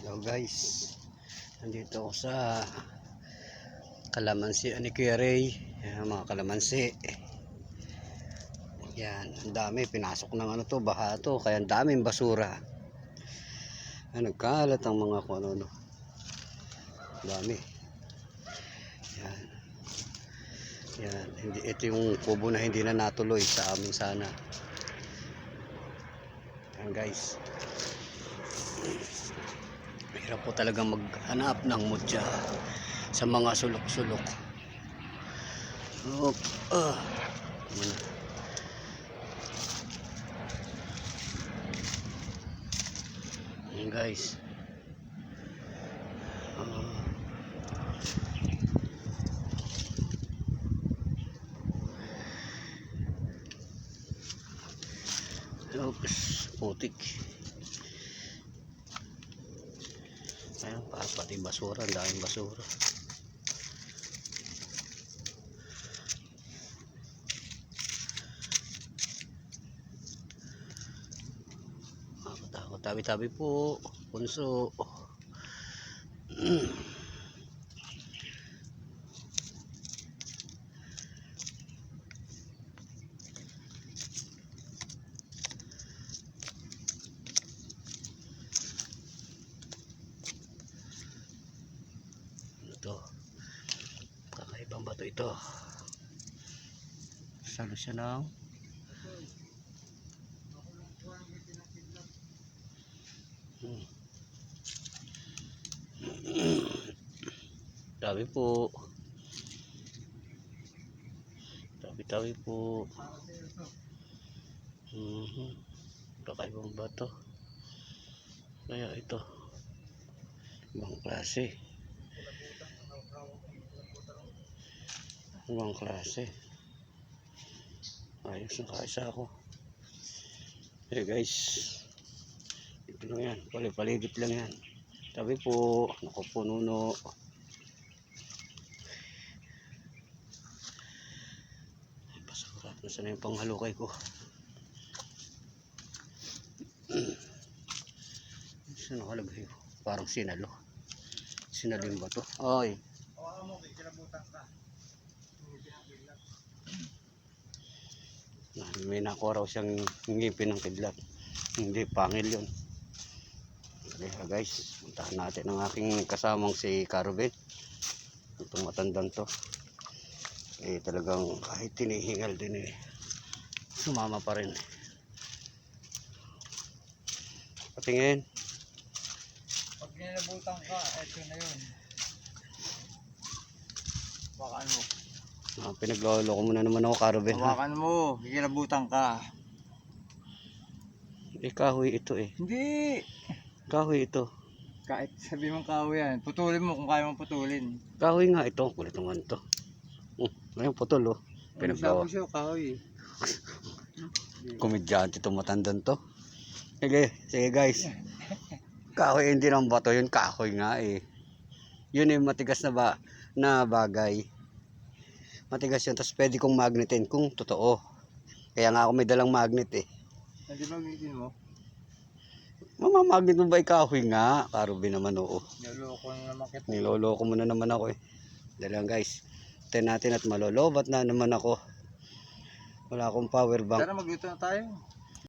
Hello guys. Nandito ako sa Kalamansi ani Kuya Ray. Ayan, mga kalamansi. Yan, ang dami pinasok ng ano to, baha to, kaya ang daming basura. Ano kalat ang mga kung ano no. Dami. Yan. Yan, hindi ito yung kubo na hindi na natuloy sa amin sana. Yan guys. Hirap po talaga maghanap ng mutya sa mga sulok-sulok. Op, ah. Muna. Yan guys. Ah. Oops, putik. Ayan, pa, pati basura, ang daming basura. Tabi-tabi po, punso. Ito. Kakaibang bato ito. Salo siya ng Hmm. Tabi po. Tabi-tabi po. Mhm. Kakaibang bato. Kaya ito. Ibang klase. Ibang klase. Ayos na kaisa ako. Hey guys. Ito lang yan. Palipaligid lang yan. Tabi po. Naku po nuno. Nasaan na yung panghalukay ko? Saan nakalagay ko? Parang sinalo. Sinalo yung bato. Ay. Ah, May nakuha raw siyang ngipin ng kidlat. Hindi, pangil yun. Kaya guys, puntahan natin ang aking kasamang si Carvin. Itong matandang to. Eh talagang kahit tinihingal din eh. Sumama pa rin. Patingin. Pag nilabutan ka, eto na yun. Hawakan mo. Ah, pinaglolo ko muna naman ako Carvin. Ha? Hawakan mo. Nilabutan ka. Eh kahoy ito eh. Hindi. Kahoy ito. Kahit sabi mong kahoy yan, putulin mo kung kaya mong putulin. Kahoy nga ito. Kulit naman to. Oh, ngayon putol oh. Pinaglawa. Sabi siya, kahoy. Komedyante itong matandang to. Sige, sige guys. Kahoy hindi ng bato yun, kahoy nga eh. Yun yung matigas na ba na bagay. Matigas yun, tapos pwede kong magnetin kung totoo. Kaya nga ako may dalang magnet eh. Hindi ba gigin mo? Mamamagnet mo ba yung kahoy nga? Karubi naman oo. Niloko na naman kita. Niloloko mo na naman ako eh. Dali lang guys. Tayo natin at malolobat na naman ako. Wala akong power bank. Tara, magluto na tayo.